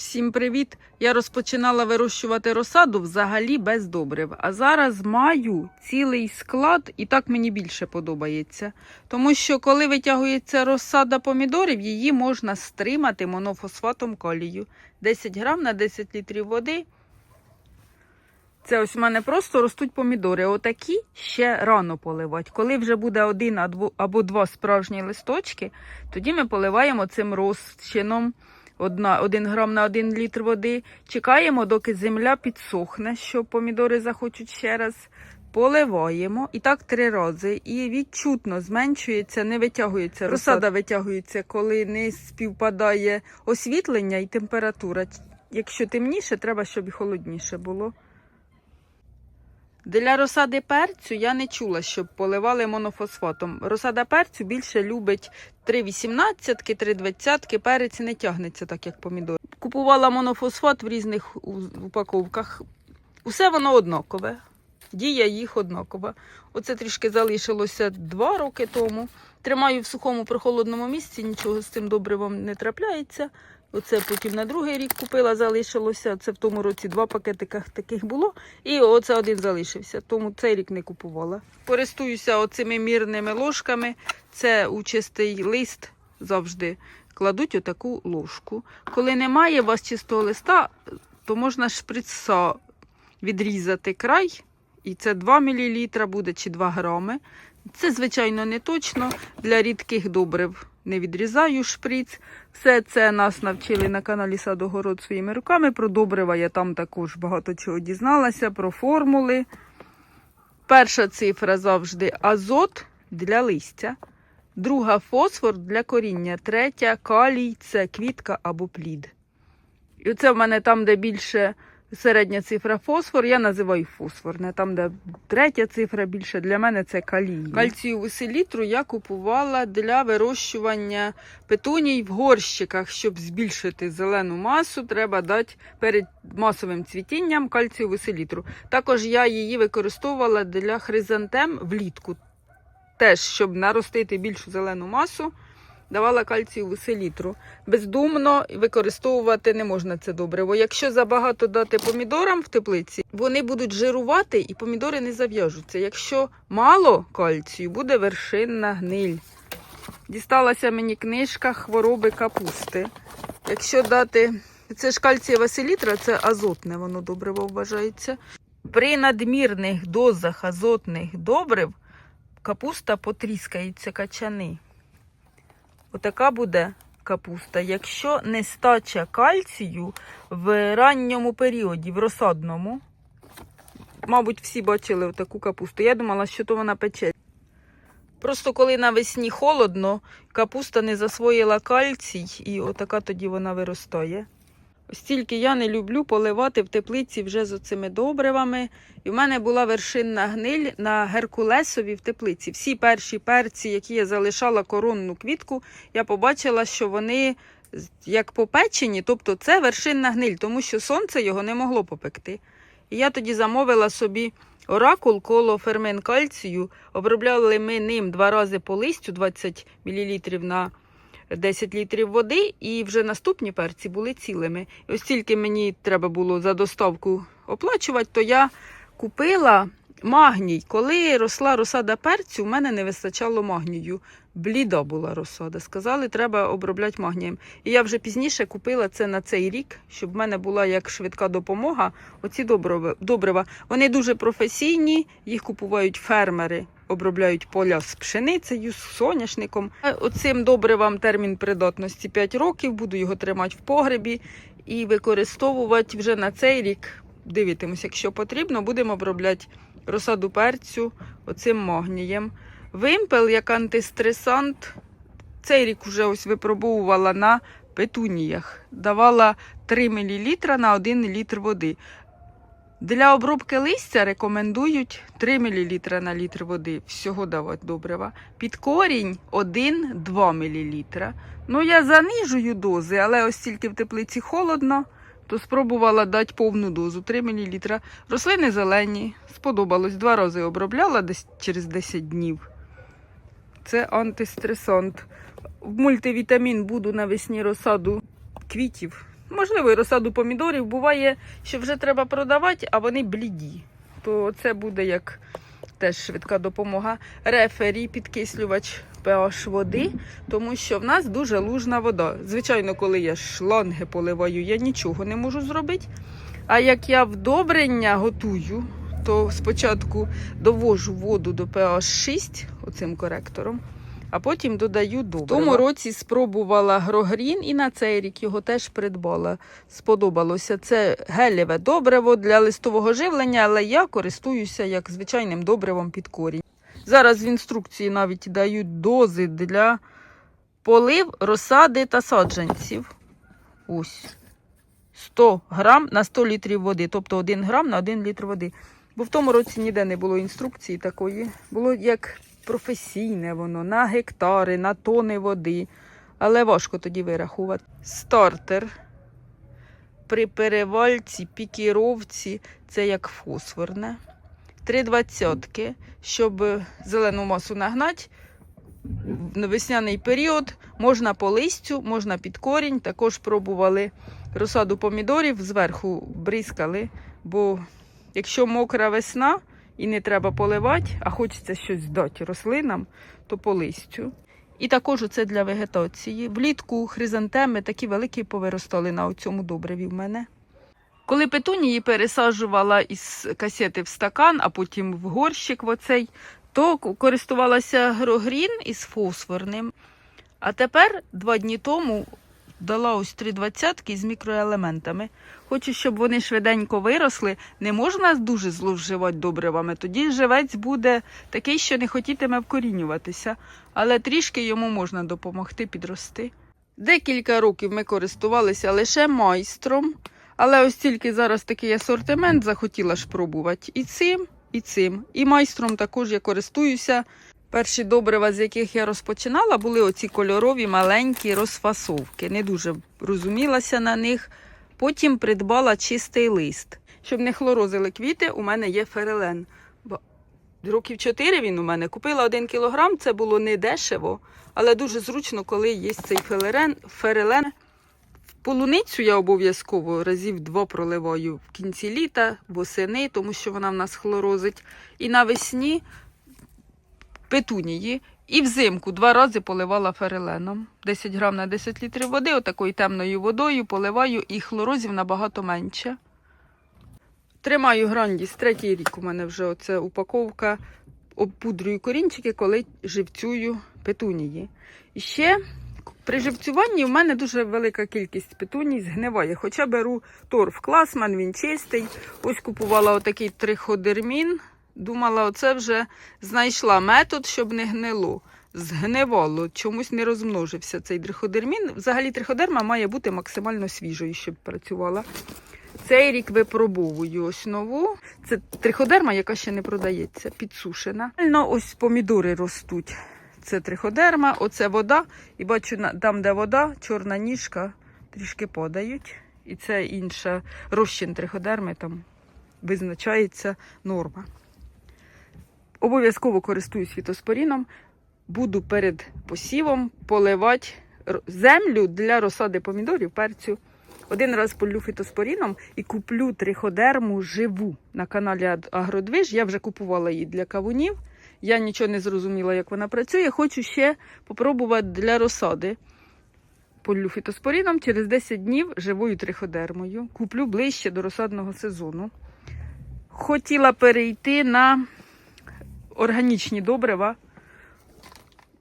Всім привіт! Я розпочинала вирощувати розсаду взагалі без добрив. А зараз маю цілий склад, і так мені більше подобається. Тому що коли витягується розсада помідорів, її можна стримати монофосфатом калію. 10 грам на 10 літрів води. Це ось у мене просто ростуть помідори. Отакі ще рано поливати. Коли вже буде один або- два справжні листочки, тоді ми поливаємо цим розчином. Одна, 1 грам на 1 літр води. Чекаємо, доки земля підсохне, що помідори захочуть ще раз. Поливаємо і так три рази. І відчутно зменшується, не витягується. Розсада витягується, коли не співпадає освітлення і температура. Якщо темніше, треба, щоб і холодніше було. Для розсади перцю я не чула, щоб поливали монофосфатом. Розсада перцю більше любить 3,18, 3,20, перець не тягнеться так, як помідор. Купувала монофосфат в різних упаковках. Усе воно однакове. Дія їх однакова. Оце трішки залишилося два роки тому. Тримаю в сухому прохолодному місці, нічого з цим добривом не трапляється. Оце потім на другий рік купила, залишилося. Це в тому році два пакетика таких було. І оце один залишився, тому цей рік не купувала. Користуюся оцими мірними ложками. Це у чистий лист завжди кладуть отаку ложку. Коли немає у вас чистого листа, то можна шприца відрізати край, і це 2 мл буде чи 2 грами. Це, звичайно, не точно. Для рідких добрив не відрізаю шприц. Все це нас навчили на каналі Садогород своїми руками. Про добрива я там також багато чого дізналася, про формули. Перша цифра завжди азот для листя. Друга фосфор для коріння. Третя калій це квітка або плід. І оце в мене там, де більше середня цифра фосфор, я називаю фосфорне. Там, де третя цифра більше, для мене це калій. Кальцієву селітру я купувала для вирощування петуній в горщиках. Щоб збільшити зелену масу, треба дати перед масовим цвітінням кальцієву селітру. Також я її використовувала для хризантем влітку. Теж, щоб наростити більшу зелену масу, давала кальцієву селітру. Бездумно використовувати не можна це добре. Бо якщо забагато дати помідорам в теплиці, вони будуть жирувати і помідори не зав'яжуться. Якщо мало кальцію, буде вершинна гниль. Дісталася мені книжка хвороби капусти. Якщо дати. Це ж кальцієва селітра, це азотне, воно добриво вважається. При надмірних дозах азотних добрив капуста потріскається качани. Отака буде капуста. Якщо нестача кальцію в ранньому періоді, в розсадному, мабуть, всі бачили таку капусту. Я думала, що то вона пече. Просто коли навесні холодно, капуста не засвоїла кальцій, і отака тоді вона виростає. Ось я не люблю поливати в теплиці вже з оцими добривами. І в мене була вершинна гниль на геркулесові в теплиці. Всі перші перці, які я залишала коронну квітку, я побачила, що вони як попечені, тобто це вершинна гниль, тому що сонце його не могло попекти. І я тоді замовила собі оракул коло фермен кальцію. Обробляли ми ним два рази по листю 20 мл на 10 літрів води, і вже наступні перці були цілими. Ось тільки мені треба було за доставку оплачувати, то я купила магній. Коли росла розсада перцю, у мене не вистачало магнію. Бліда була розсада. Сказали, треба обробляти магнієм. І я вже пізніше купила це на цей рік, щоб в мене була як швидка допомога. Оці добрива. Вони дуже професійні, їх купують фермери, обробляють поля з пшеницею, з соняшником. Е, Оцим добривам термін придатності 5 років. Буду його тримати в погребі і використовувати вже на цей рік. Дивитимусь, якщо потрібно, будемо обробляти розсаду перцю оцим магнієм. Вимпел як антистресант. Цей рік вже ось випробовувала на петуніях. Давала 3 мл на 1 літр води. Для обробки листя рекомендують 3 мл на літр води. Всього давати добрива. Під корінь 1-2 мл. Ну, я занижую дози, але ось тільки в теплиці холодно, то спробувала дати повну дозу 3 мл. Рослини зелені, сподобалось. Два рази обробляла десь через 10 днів. Це антистресант. В мультивітамін буду навесні розсаду квітів можливо, і розсаду помідорів. Буває, що вже треба продавати, а вони бліді. То це буде як теж швидка допомога. Рефері, підкислювач pH води, тому що в нас дуже лужна вода. Звичайно, коли я шланги поливаю, я нічого не можу зробити. А як я вдобрення готую, то спочатку довожу воду до pH 6 оцим коректором, а потім додаю добрива. В тому році спробувала грогрін і на цей рік його теж придбала. Сподобалося. Це гелєве добриво для листового живлення, але я користуюся як звичайним добривом під корінь. Зараз в інструкції навіть дають дози для полив, розсади та саджанців. Ось. 100 грам на 100 літрів води, тобто 1 грам на 1 літр води. Бо в тому році ніде не було інструкції такої. Було як професійне воно, на гектари, на тони води. Але важко тоді вирахувати. Стартер при перевальці, пікіровці це як фосфорне. Три двадцятки, щоб зелену масу нагнати. В весняний період можна по листю, можна під корінь. Також пробували розсаду помідорів, зверху бризкали. Бо якщо мокра весна і не треба поливати, а хочеться щось дати рослинам, то по листю. І також це для вегетації. Влітку хризантеми такі великі повиростали на цьому добриві в мене. Коли петунії пересаджувала із касети в стакан, а потім в горщик в оцей, то користувалася грогрін із фосфорним. А тепер, два дні тому, дала ось три двадцятки з мікроелементами. Хочу, щоб вони швиденько виросли. Не можна дуже зловживати добривами. Тоді живець буде такий, що не хотітиме вкорінюватися, але трішки йому можна допомогти підрости. Декілька років ми користувалися лише майстром, але ось тільки зараз такий асортимент захотіла ж пробувати і цим, і цим. І майстром також я користуюся. Перші добрива, з яких я розпочинала, були оці кольорові маленькі розфасовки. Не дуже розумілася на них. Потім придбала чистий лист. Щоб не хлорозили квіти, у мене є ферелен. Років 4 він у мене. Купила 1 кілограм, це було не дешево, але дуже зручно, коли є цей ферелен. ферелен. Полуницю я обов'язково разів два проливаю в кінці літа, восени, тому що вона в нас хлорозить. І навесні петунії. І взимку два рази поливала фереленом. 10 грам на 10 літрів води, отакою темною водою поливаю, і хлорозів набагато менше. Тримаю грандіс, третій рік у мене вже оце упаковка. Обпудрюю корінчики, коли живцюю петунії. І ще при живцюванні в мене дуже велика кількість петуній згниває. Хоча беру торф класман, він чистий. Ось купувала отакий триходермін. Думала, оце вже знайшла метод, щоб не гнило. Згнивало, чомусь не розмножився цей триходермін. Взагалі триходерма має бути максимально свіжою, щоб працювала. Цей рік випробовую ось нову. Це триходерма, яка ще не продається, підсушена. Ось помідори ростуть. Це триходерма, оце вода. І бачу, там, де вода, чорна ніжка, трішки подають. І це інша розчин триходерми, там визначається норма. Обов'язково користуюсь фітоспоріном. Буду перед посівом поливати землю для розсади помідорів, перцю. Один раз полю фітоспоріном і куплю триходерму живу на каналі Агродвиж. Я вже купувала її для кавунів. Я нічого не зрозуміла, як вона працює. Хочу ще попробувати для розсади. Полю фітоспоріном через 10 днів живою триходермою. Куплю ближче до розсадного сезону. Хотіла перейти на органічні добрива.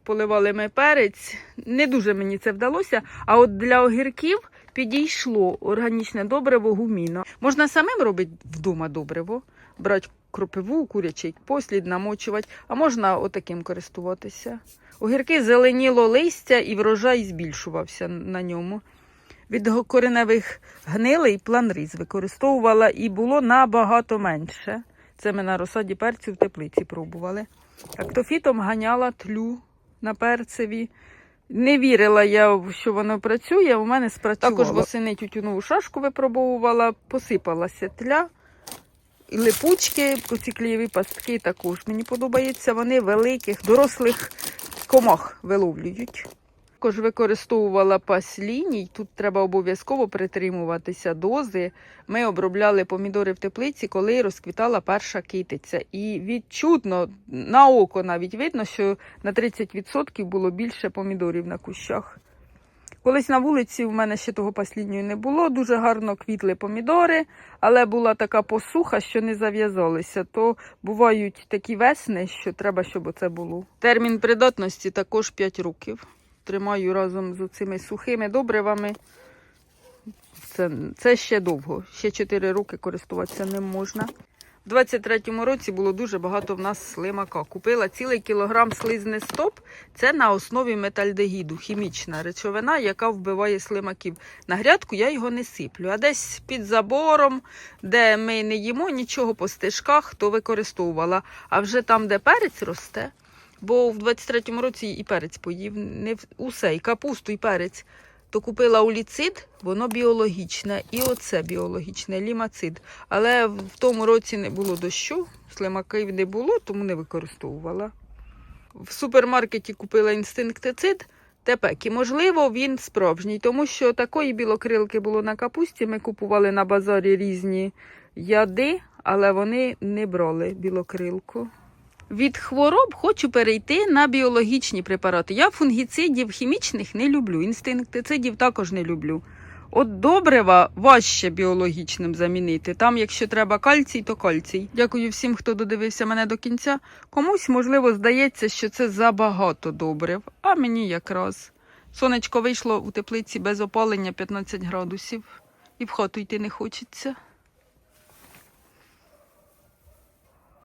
Поливали ми перець. Не дуже мені це вдалося. А от для огірків підійшло органічне добриво гуміно. Можна самим робити вдома добриво, брати кропиву, курячий послід, намочувати, а можна отаким користуватися. Огірки зеленіло листя і врожай збільшувався на ньому. Від кореневих гнилей планриз використовувала і було набагато менше. Це ми на розсаді перцю в теплиці пробували. Актофітом ганяла тлю на перцеві. Не вірила я, що воно працює, у мене спрацювало. Також восени тютюнову шашку випробовувала, посипалася тля. І липучки, оці клієві пастки також мені подобаються. Вони великих, дорослих комах виловлюють. Також використовувала пасліній. Тут треба обов'язково притримуватися дози. Ми обробляли помідори в теплиці, коли розквітала перша китиця. І відчутно, на око навіть видно, що на 30% було більше помідорів на кущах. Колись на вулиці в мене ще того паслінню не було. Дуже гарно квітли помідори, але була така посуха, що не зав'язалися. То бувають такі весни, що треба, щоб оце було. Термін придатності також 5 років. Тримаю разом з цими сухими добривами. Це, це ще довго. Ще 4 роки користуватися ним можна. У 23-му році було дуже багато в нас слимака. Купила цілий кілограм слизни стоп. Це на основі метальдегіду, хімічна речовина, яка вбиває слимаків. На грядку я його не сиплю. А десь під забором, де ми не їмо нічого по стежках, то використовувала. А вже там, де перець росте, бо в 23-му році і перець поїв, не усе, і капусту, і перець. То купила уліцид, воно біологічне, і оце біологічне, лімацид. Але в тому році не було дощу, слимаків не було, тому не використовувала. В супермаркеті купила інстинктицид тепекі. Можливо, він справжній, тому що такої білокрилки було на капусті. Ми купували на базарі різні яди, але вони не брали білокрилку. Від хвороб хочу перейти на біологічні препарати. Я фунгіцидів хімічних не люблю, інстинктицидів також не люблю. От добрива важче біологічним замінити. Там, якщо треба кальцій, то кальцій. Дякую всім, хто додивився мене до кінця. Комусь, можливо, здається, що це забагато добрив, а мені якраз. Сонечко вийшло у теплиці без опалення 15 градусів, і в хату йти не хочеться.